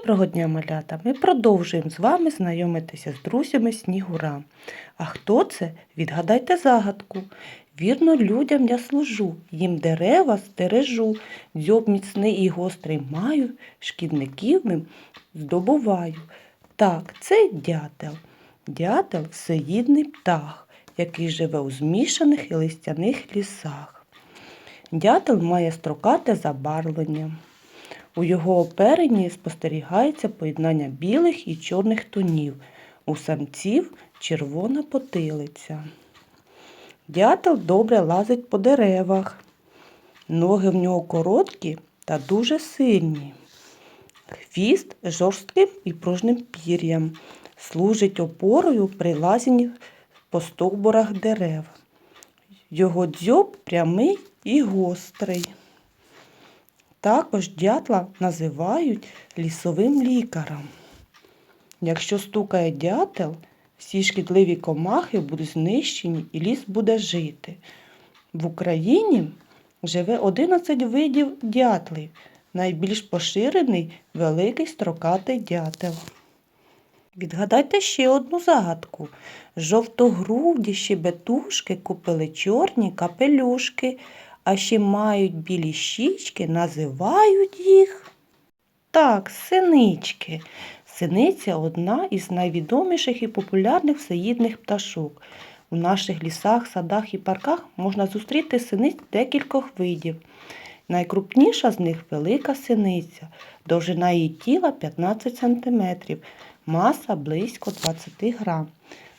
Доброго дня, малята! Ми продовжуємо з вами знайомитися з друзями Снігура. А хто це? Відгадайте загадку. Вірно, людям я служу, їм дерева стережу, дзьоб міцний і гострий маю, шкідників ним здобуваю. Так, це дятел. Дятел всеїдний птах, який живе у змішаних і листяних лісах. Дятел має строкате забарвлення. У його оперенні спостерігається поєднання білих і чорних тонів. У самців червона потилиця. Дятел добре лазить по деревах. Ноги в нього короткі та дуже сильні. Хвіст жорстким і пружним пір'ям. Служить опорою при лазінні по стовбурах дерев. Його дзьоб прямий і гострий. Також дятла називають лісовим лікарем. Якщо стукає дятел, всі шкідливі комахи будуть знищені і ліс буде жити. В Україні живе 11 видів дятлів. Найбільш поширений великий строкатий дятел. Відгадайте ще одну загадку. Жовтогруді щебетушки купили чорні капелюшки, а ще мають білі щічки, називають їх. Так, синички. Синиця одна із найвідоміших і популярних всеїдних пташок. У наших лісах, садах і парках можна зустріти синиць декількох видів. Найкрупніша з них велика синиця, довжина її тіла 15 см, маса близько 20 грам.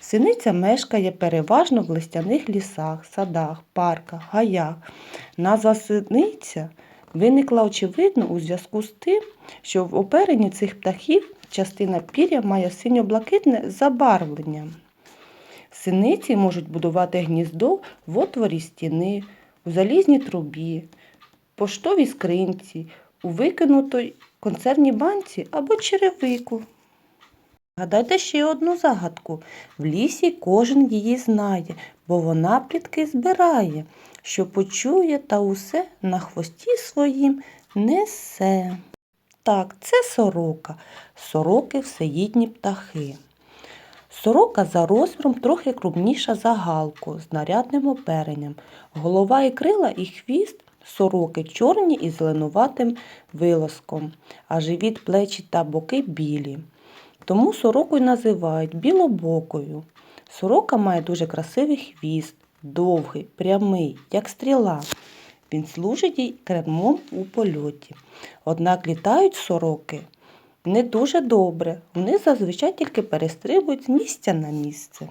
Синиця мешкає переважно в листяних лісах, садах, парках, гаях. Назва синиця виникла очевидно у зв'язку з тим, що в оперенні цих птахів частина пір'я має синьо-блакитне забарвлення. Синиці можуть будувати гніздо в отворі стіни, у залізній трубі, поштовій скринці, у викинутій консервній банці або черевику. Гадайте ще одну загадку. В лісі кожен її знає, бо вона плітки збирає, що почує та усе на хвості своїм несе. Так, це сорока. Сороки всеїдні птахи. Сорока за розміром трохи крупніша за галку з нарядним оперенням. Голова і крила і хвіст сороки чорні із зеленуватим вилоском, а живіт, плечі та боки білі. Тому сороку й називають білобокою. Сорока має дуже красивий хвіст, довгий, прямий, як стріла. Він служить їй кермом у польоті. Однак літають сороки не дуже добре. Вони зазвичай тільки перестрибують з місця на місце.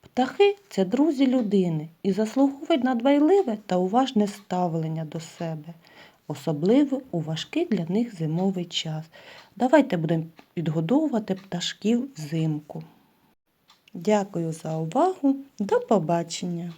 Птахи це друзі людини і заслуговують на дбайливе та уважне ставлення до себе, особливо у важкий для них зимовий час. Давайте будемо підгодовувати пташків взимку. Дякую за увагу. До побачення!